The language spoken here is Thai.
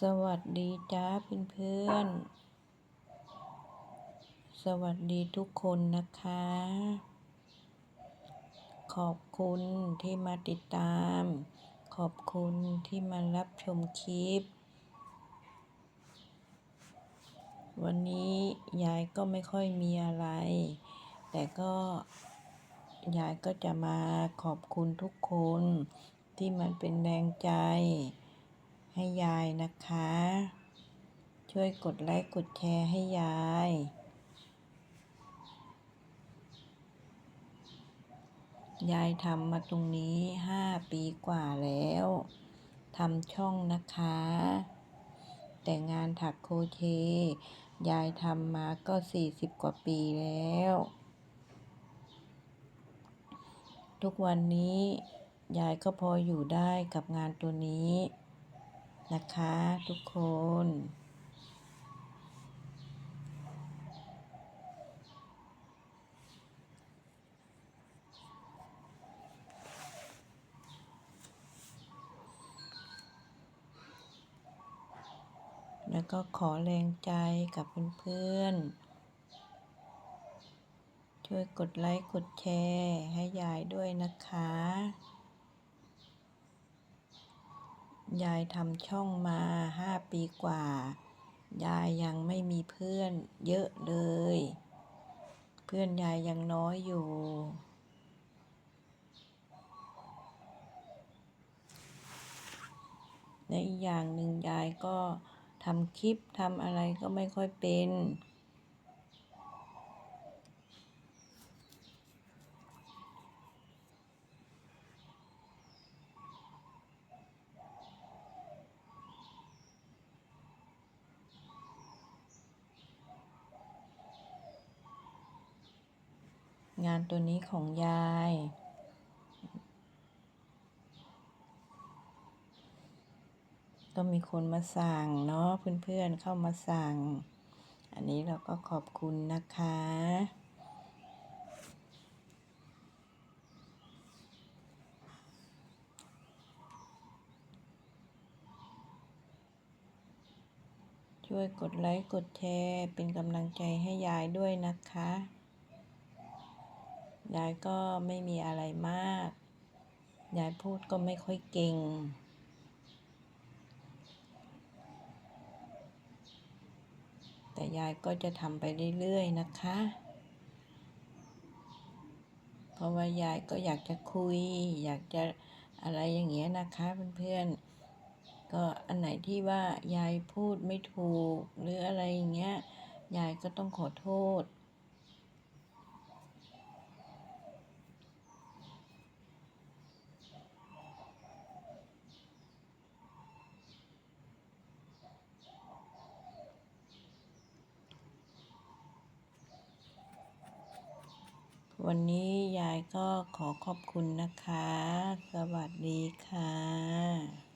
สวัสดีจ้าเพื่อนๆสวัสดีทุกคนนะคะ ขอบคุณที่มาติดตาม ขอบคุณที่มารับชมคลิป วันนี้ยายก็ไม่ค่อยมีอะไร แต่ก็ยายก็จะมาขอบคุณทุกคนที่มันเป็นแรงใจ ให้ยายนะคะ ช่วยกดไลค์กดแชร์ให้ยาย ยายทำมาตรงนี้ห้าปีกว่าแล้วทำช่องนะคะ แต่งานถักโครเชต์ยายทำมาก็สี่สิบกว่าปีแล้ว ทุกวันนี้ยายก็พออยู่ได้กับงานตัวนี้ นะคะทุกคน แล้วก็ขอแรงใจกับเพื่อนๆ ช่วยกดไลค์ กดแชร์ให้ยายด้วยนะคะ ยายทำช่องมาห้าปีกว่า ยายยังไม่มีเพื่อนเยอะเลย เพื่อนยายยังน้อยอยู่ และอีกอย่างหนึ่งยายก็ทำคลิปทำอะไรก็ไม่ค่อยเป็น งานตัวนี้ของยาย ก็มีคนมาสั่งเนาะเพื่อนๆเข้ามาสั่ง อันนี้เราก็ขอบคุณนะคะช่วยกดไลค์ กดแชร์ เป็นกำลังใจให้ยายด้วยนะคะ ยายก็ไม่มีอะไรมาก ยายพูดก็ไม่ค่อยเก่ง แต่ยายก็จะทำไปเรื่อยๆนะคะ เพราะว่ายายก็อยากจะคุย อยากจะอะไรอย่างเงี้ยนะคะเพื่อนๆ ก็อันไหนที่ว่ายายพูดไม่ถูก หรืออะไรอย่างเงี้ย ยายก็ต้องขอโทษ วันนี้ยายก็ขอขอบคุณนะคะ สวัสดีค่ะ